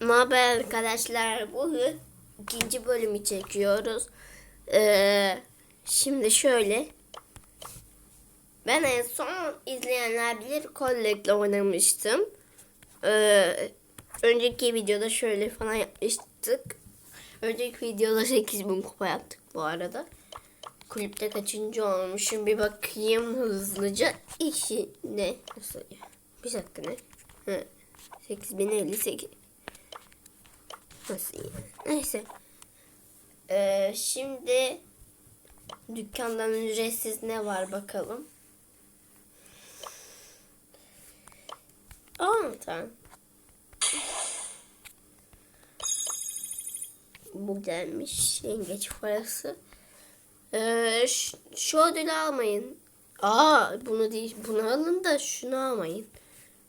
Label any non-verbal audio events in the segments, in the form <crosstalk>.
Merhaba arkadaşlar. Bugün ikinci bölümü çekiyoruz. Ee, şimdi şöyle. Ben en son izleyenler bilir Collect'le oynamıştım. Ee, önceki videoda şöyle falan yapmıştık. Önceki videoda 8000 kupa yaptık bu arada. Kulüpte kaçıncı olmuşum bir bakayım hızlıca. İki ne? Nasıl? Bir dakika ne? Hı. 8058. Nasıl yani? Neyse. Ee, şimdi dükkandan ücretsiz ne var bakalım. Aa. Bu gelmiş. Yengeç parası. Ee, şu ödülü almayın. Aa bunu değil. Bunu alın da şunu almayın.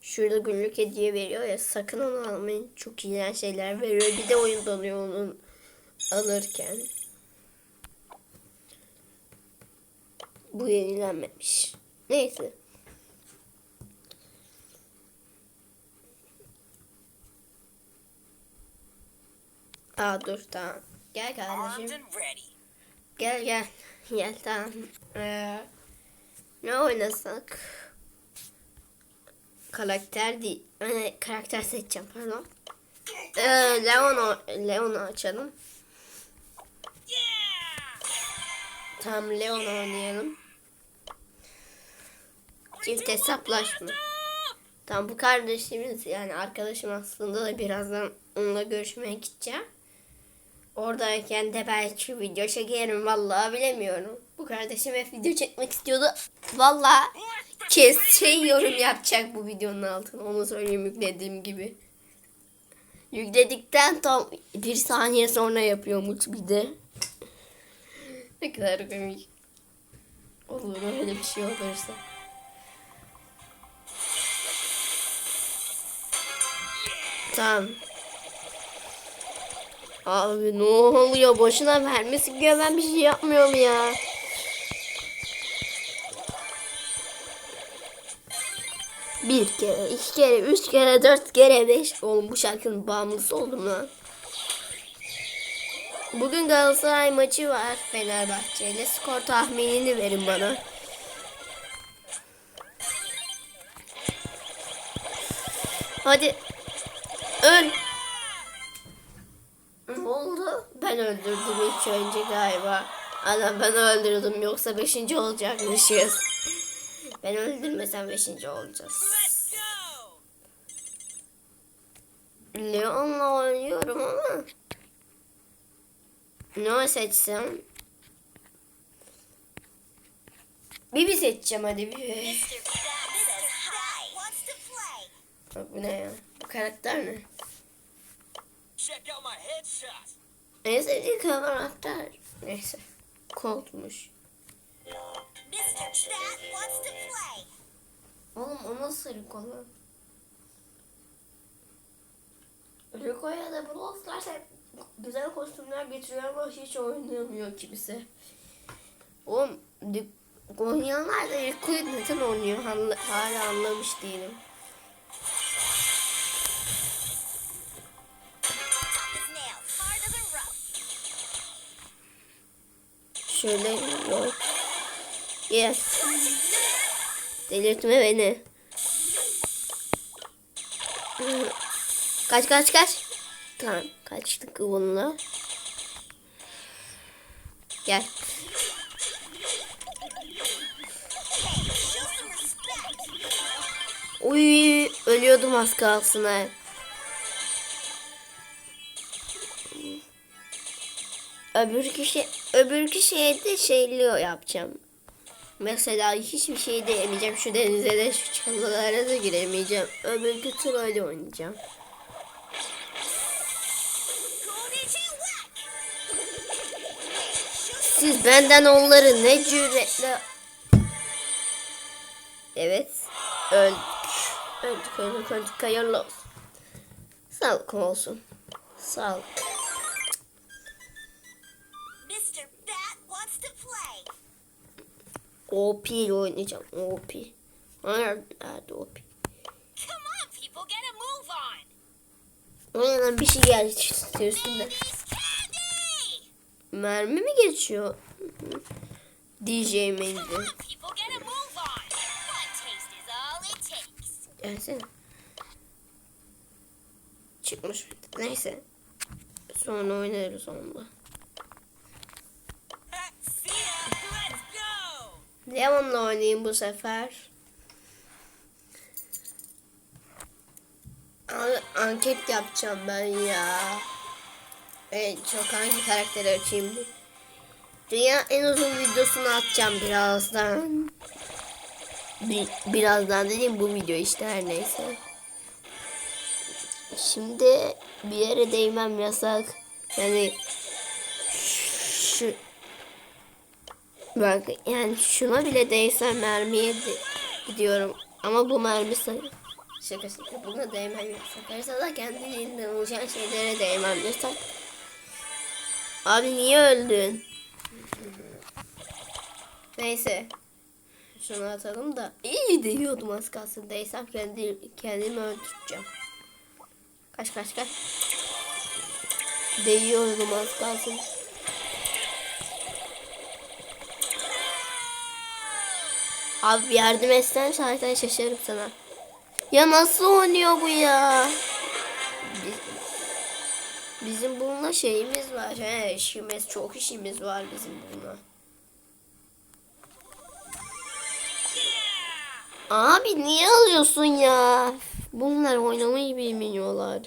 Şurada günlük hediye veriyor ya sakın onu almayın. Çok iğrenç şeyler veriyor. Bir de oyun donuyor onun alırken. Bu yenilenmemiş. Neyse. Aa dur tamam. Gel kardeşim. Gel gel. Gel tamam. Ee, ne oynasak? Karakter değil. Karakter seçeceğim pardon. Ee, Leon o- Leon'u açalım. Tamam Leon oynayalım. Çift hesaplaşma. Tamam bu kardeşimiz yani arkadaşım aslında da birazdan onunla görüşmeye gideceğim. Oradayken de belki video çekerim vallahi bilemiyorum. Bu kardeşim hep video çekmek istiyordu. Vallahi kesin yorum yapacak bu videonun altına. Onu söyleyeyim yüklediğim gibi. Yükledikten tam bir saniye sonra yapıyormuş bir de. ne kadar komik. Olur öyle bir şey olursa. Tamam. Abi ne oluyor? Boşuna vermesi gibi ben bir şey yapmıyorum ya. Bir kere, iki kere, üç kere, dört kere, beş. Oğlum bu şarkının bağımlısı oldum lan. Bugün Galatasaray maçı var Fenerbahçe ile. Skor tahminini verin bana. Hadi. Öl. Ne oldu? Ben öldürdüm ilk önce galiba. Ana ben öldürdüm yoksa beşinci olacakmışız. Ben öldürmesem beşinci olacağız. Let's go! Leon'la oynuyorum ama. Ne seçsem? Bibi seçeceğim hadi Bibi. Bak bu ne ya? Bu karakter ne? En sevdiği karakter. Neyse. Colt'muş. Oğlum o nasıl Rico lan? Rico'ya da Brawl Stars hep güzel kostümler getiriyor ama hiç oynayamıyor kimse. Oğlum oynayanlar da Rico'yu neden oynuyor Hala- anlamış değilim. Şöyle yok. Yes. Delirtme beni. Kaç kaç kaç. Tamam kaçtık bununla. Gel. Uy ölüyordum az kalsın ha. Öbür kişi öbür kişiye de şeyli yapacağım. Mesela hiçbir şey de yemeyeceğim. Şu denize de şu çalılara da giremeyeceğim. Öbürkü tur öyle oynayacağım. Siz benden onları ne cüretle... Evet. Öldük. Öldük öldük öldük. Hayırlı olsun. Sağlık olsun. Sağlık. OP ile oynayacağım. OP. Nerede OP? Oynanan bir şey geldi üstünde. Mermi mi geçiyor? DJ miydi? Gelsene. Çıkmış. Neyse. Sonra oynarız onunla. Leon'la oynayayım bu sefer. An- anket yapacağım ben ya. En çok hangi karakteri açayım? Dünya en uzun videosunu atacağım birazdan. Bir- birazdan dediğim bu video işte her neyse. Şimdi bir yere değmem yasak. Yani şu Bak yani şuna bile değsem mermiye de gidiyorum. Ama bu mermi sayı. Şaka şaka buna değmem yasak. Karısa da kendiliğinden oluşan şeylere değmem yasak. Abi niye öldün? Neyse. Şunu atalım da. İyi değiyordum az kalsın. Değsem kendi, kendimi öldüreceğim. Kaç kaç kaç. Değiyordum az kalsın. Abi yardım etsen zaten şaşarım sana. Ya nasıl oynuyor bu ya? Biz- bizim bununla şeyimiz var. He, işimiz çok işimiz var bizim bununla. Abi niye alıyorsun ya? Bunlar oynamayı bilmiyorlar.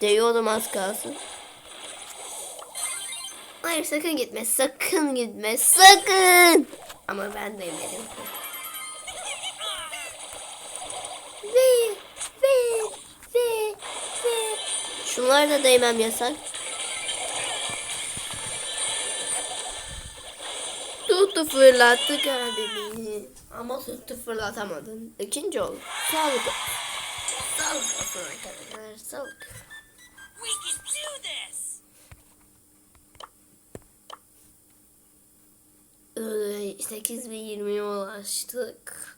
Değiyordum az kalsın. Hayır sakın gitme. Sakın gitme. Sakın. Ama ben de eminim. Şunlar da değmem yasak. Tuttu fırlattı kalbimi. Ama tuttu fırlatamadın. İkinci oldu. Sağlık. Sağlık olsun arkadaşlar. Sağlık. We can do this. Ee, 8 ve 20'ye ulaştık.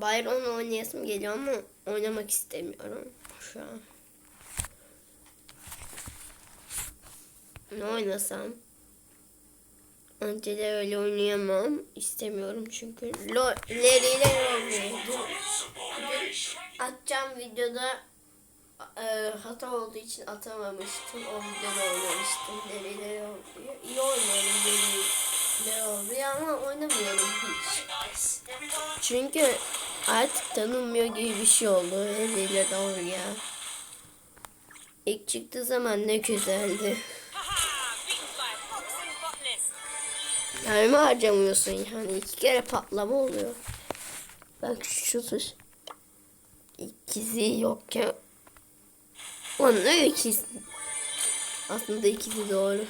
Byron'la oynayasım geliyor ama oynamak istemiyorum şu an. Ne oynasam? Önce öyle oynayamam. İstemiyorum çünkü. LOL ile oynayacağım. Atacağım videoda e, hata olduğu için atamamıştım. O videoda oynamıştım. Delileri oluyor. İyi oynuyorum delileri oluyor ama oynamıyorum hiç. Çünkü artık tanınmıyor gibi bir şey oldu. Delileri doğru ya. İlk çıktığı zaman ne güzeldi. Mermi harcamıyorsun yani. iki kere patlama oluyor. Bak şu tuş. İkizi yokken. Onun ne ikisi? Aslında ikisi doğru.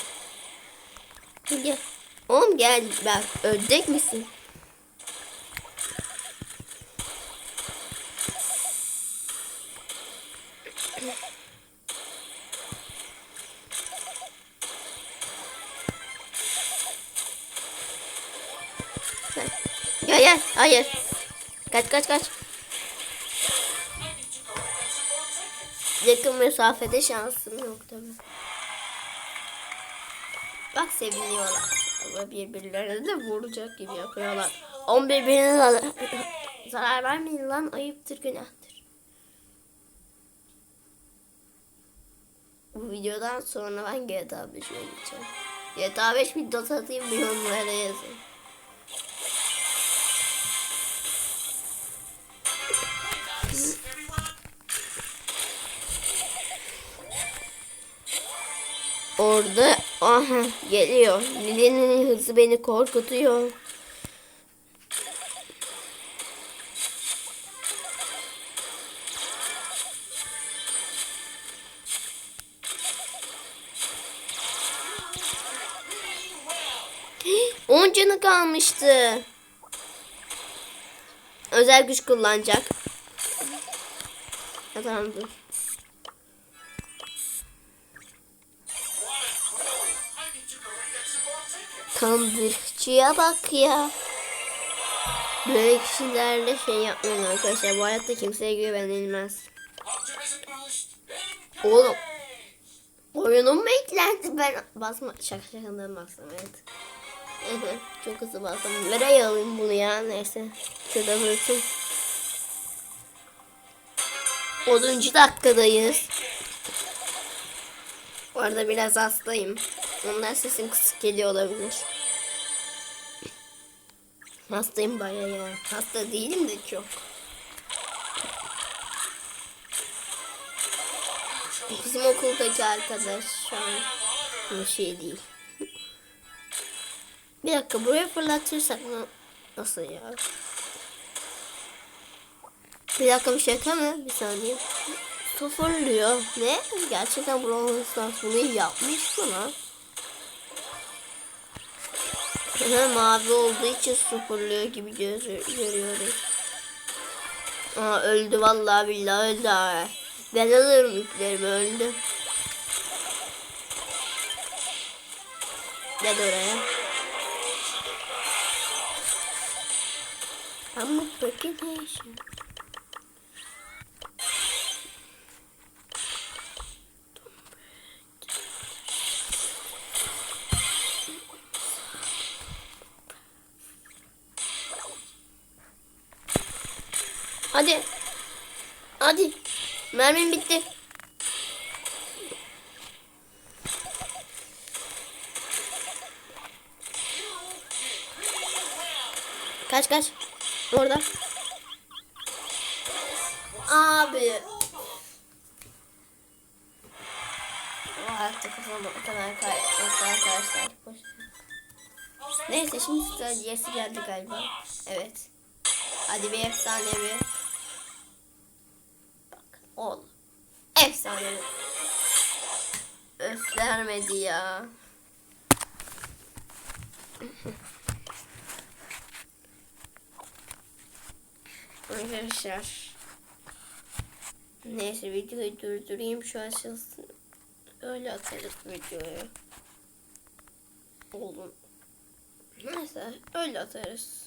Gel. Oğlum gel bak ölecek misin? Gel gel. Hayır. Kaç kaç kaç. Yakın mesafede şansım yok tabi. Bak seviniyorlar. Ama birbirlerine de vuracak gibi yapıyorlar. On birbirine <laughs> zarar, vermeyin lan. Ayıptır günahtır. Bu videodan sonra ben GTA 5 oynayacağım. GTA 5 videosu atayım bir yorumlara yazın. Orada aha geliyor. Lili'nin hızı beni korkutuyor. <gasps> On canı kalmıştı. Özel güç kullanacak. Tamam dur. Kandırıcıya bak ya. Böyle kişilerle şey yapmayın arkadaşlar. Bu hayatta kimseye güvenilmez. Oğlum. Oyunum mu eklendi? Ben basma şaka şakadan bastım evet. <laughs> Çok hızlı bastım. Nereye alayım bunu ya? Neyse. Şurada bırakayım. 10. dakikadayız. Bu arada biraz hastayım. Ondan sesim kısık geliyor olabilir. Hastayım bayağı ya. Hasta değilim de çok. Bizim okuldaki arkadaş şu an bir şey değil. Bir dakika buraya fırlatırsak na- nasıl ya? Bir dakika bir şaka mı? Bir saniye. Sıfırlıyor. Ne? Gerçekten Brawl Stars bunu yapmış mı lan? Hı, mavi olduğu için sıfırlıyor gibi gözü görüyoruz. Aa öldü vallahi billahi öldü ha. Ben alırım yüklerimi öldü. Gel oraya. I'm a freaking nation. Hadi. Hadi. Mermim bitti. Kaç kaç. Orada. Abi. Hayatta kafama o kadar kaybetti arkadaşlar. Boş. Neyse şimdi stratejisi geldi galiba. Evet. Hadi bir efsane Öf vermedi ya. Arkadaşlar. Neyse videoyu durdurayım şu açılsın. Öyle atarız videoyu. Oğlum. Neyse öyle atarız.